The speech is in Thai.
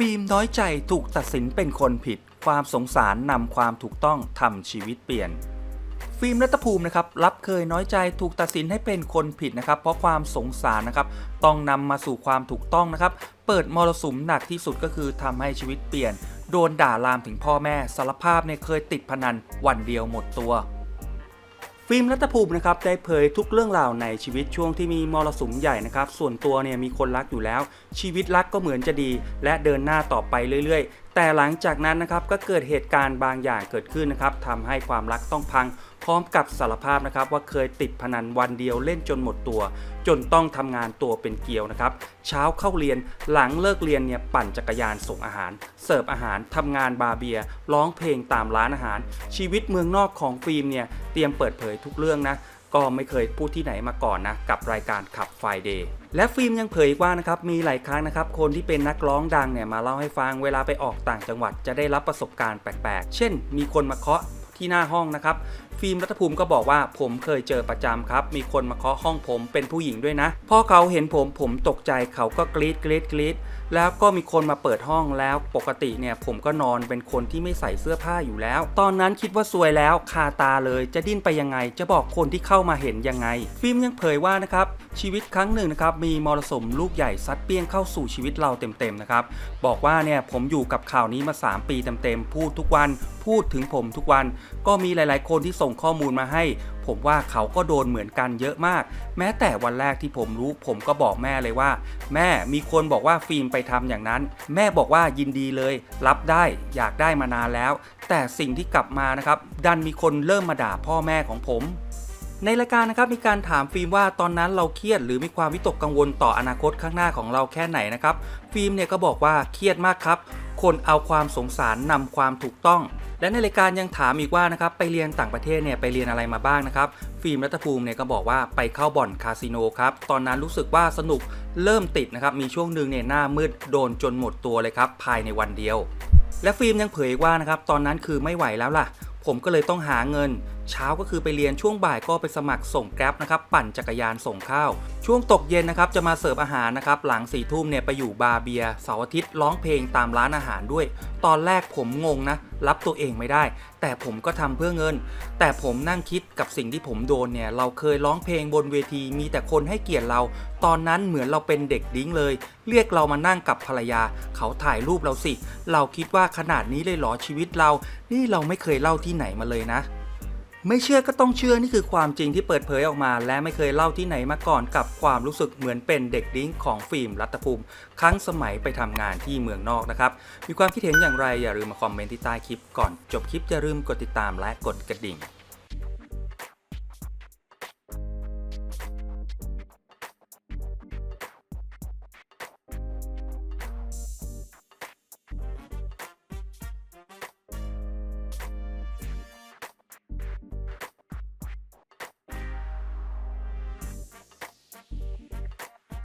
ฟิล์มน้อยใจถูกตัดสินเป็นคนผิด ความสงสารนำความถูกต้องทำชีวิตเปลี่ยน ฟิล์มรัตภูมินะครับรับเคยน้อยใจถูกตัดสินให้เป็นคนผิดนะครับเพราะความสงสารนะครับต้องนำมาสู่ความถูกต้องนะครับเปิดมรสุมหนักที่สุดก็คือทำให้ชีวิตเปลี่ยน โดนด่าลามถึงพ่อแม่สารภาพเนี่ยเคยติดพนันวันเดียวหมดตัว ฟิล์มรัตภูมินะครับได้เผยทุกเรื่องราวในชีวิตช่วงที่มีมรสุมใหญ่นะครับส่วนตัวเนี่ยมีคนรักอยู่แล้ว ชีวิตรักก็เหมือนจะดี และเดินหน้าต่อไปเรื่อยๆ แต่หลังจากนั้นนะครับก็เกิดเหตุการณ์บางอย่างเกิดขึ้นนะครับทำให้ความรักต้องพัง พร้อมกับสารภาพนะครับว่าเคยติดพนันวันเดียวเล่นจนหมดตัว จนต้องทำงานตัวเป็นเกลียวนะครับ เช้าเข้าเรียนหลังเลิกเรียนเนี่ยปั่นจักรยานส่งอาหาร เสิร์ฟอาหารทำงานบาเบียร้องเพลงตามร้านอาหาร ชีวิตเมืองนอกของฟิล์มเนี่ยเตรียมเปิดเผยทุกเรื่องนะ ก็ไม่เคยพูดที่ไหนมาก่อนนะกับรายการขับไฟเดย์และฟิล์มยังเผยอีกว่านะครับมีหลายครั้งนะครับคนที่เป็นนักร้องดังเนี่ยมาเล่าให้ฟังเวลาไปออกต่างจังหวัดจะได้รับประสบการณ์แปลกๆ เช่น มีคนมาเคาะที่หน้าห้องนะครับฟิล์มรัฐภูมิก็บอกว่าผมเคยเจอประจำครับ มีคนมาเคาะห้องผมเป็นผู้หญิงด้วยนะ พอเขาเห็นผมผมตกใจเขาก็กรีดกรีดกรีดแล้วก็มีคนมาเปิดห้องแล้วปกติเนี่ยผมก็นอนเป็นคนที่ไม่ใส่เสื้อผ้าอยู่แล้ว ตอนนั้นคิดว่าซวยแล้วคาตาเลยจะดิ้นไปยังไง จะบอกคนที่เข้ามาเห็นยังไง ฟิล์มยังเผยว่านะครับชีวิตครั้งหนึ่งนะครับมีมรสุมลูกใหญ่ซัดเปี้ยงเข้าสู่ชีวิตเราเต็มๆนะครับบอกว่าเนี่ยผมอยู่กับข่าวนี้มา 3 ปีเต็มๆพูดทุกวัน พูดถึงผมทุกวัน ก็มีหลาย ๆ คนที่ส่งข้อมูลมาให้ ผมว่าเขาก็โดนเหมือนกันเยอะมาก แม้แต่วันแรกที่ผมรู้ ผมก็บอกแม่เลยว่า แม่มีคนบอกว่าฟิล์มไปทำอย่างนั้น แม่บอกว่ายินดีเลย รับได้อยากได้มานานแล้ว แต่สิ่งที่กลับมานะครับดันมีคนเริ่มมาด่าพ่อแม่ของผม ในรายการนะครับมีการถามฟิล์มว่าตอนนั้นเราเครียดหรือมีความวิตกกังวลต่ออนาคตข้างหน้าของเราแค่ไหนนะครับ ฟิล์มเนี่ยก็บอกว่าเครียดมากครับ คนเอาความสงสารนำความถูกต้อง และในรายการยังถามอีกว่านะครับไปเรียนต่างประเทศเนี่ยไปเรียนอะไรมาบ้างนะครับ ฟิล์มรัตภูมิเนี่ยก็บอกว่าไปเข้าบ่อนคาสิโนครับตอนนั้นรู้สึกว่าสนุกเริ่มติดนะครับมีช่วงหนึ่งเนี่ยหน้ามืดโดนจนหมดตัวเลยครับภายในวันเดียว และฟิล์มยังเผยว่านะครับตอนนั้นคือไม่ไหวแล้วล่ะ ผมก็เลยต้องหาเงิน เช้าก็คือไปเรียนช่วงบ่ายก็ไปสมัครส่งแกร็บนะครับปั่นจักรยานส่งข้าว ช่วงตกเย็นนะครับจะมาเสิร์ฟอาหารนะครับหลังสี่ทุ่มเนี่ยไปอยู่บาร์เบียร์เสาร์อาทิตย์ร้องเพลงตามร้านอาหารด้วย ตอนแรกผมงงนะรับตัวเองไม่ได้ แต่ผมก็ทำเพื่อเงิน แต่ผมนั่งคิดกับสิ่งที่ผมโดนเนี่ยเราเคยร้องเพลงบนเวทีมีแต่คนให้เกียรติเรา ตอนนั้นเหมือนเราเป็นเด็กดิ้งเลย เรียกเรามานั่งกับภรรยา เขาถ่ายรูปเราสิ เราคิดว่าขนาดนี้เลยเหรอชีวิตเรา นี่เราไม่เคยเล่าที่ไหนมาเลยนะ ไม่เชื่อก็ต้องเชื่อนี่คือความจริงที่เปิดเผยออกมา และไม่เคยเล่าที่ไหนมาก่อนกับความรู้สึกเหมือนเป็นเด็กดิ้งของฟิล์มรัตภูมิ ครั้งสมัยไปทำงานที่เมืองนอกนะครับ มีความคิดเห็นอย่างไรอย่าลืมมาคอมเมนต์ที่ใต้คลิปก่อนจบคลิปอย่าลืมกดติดตามและกดกระดิ่ง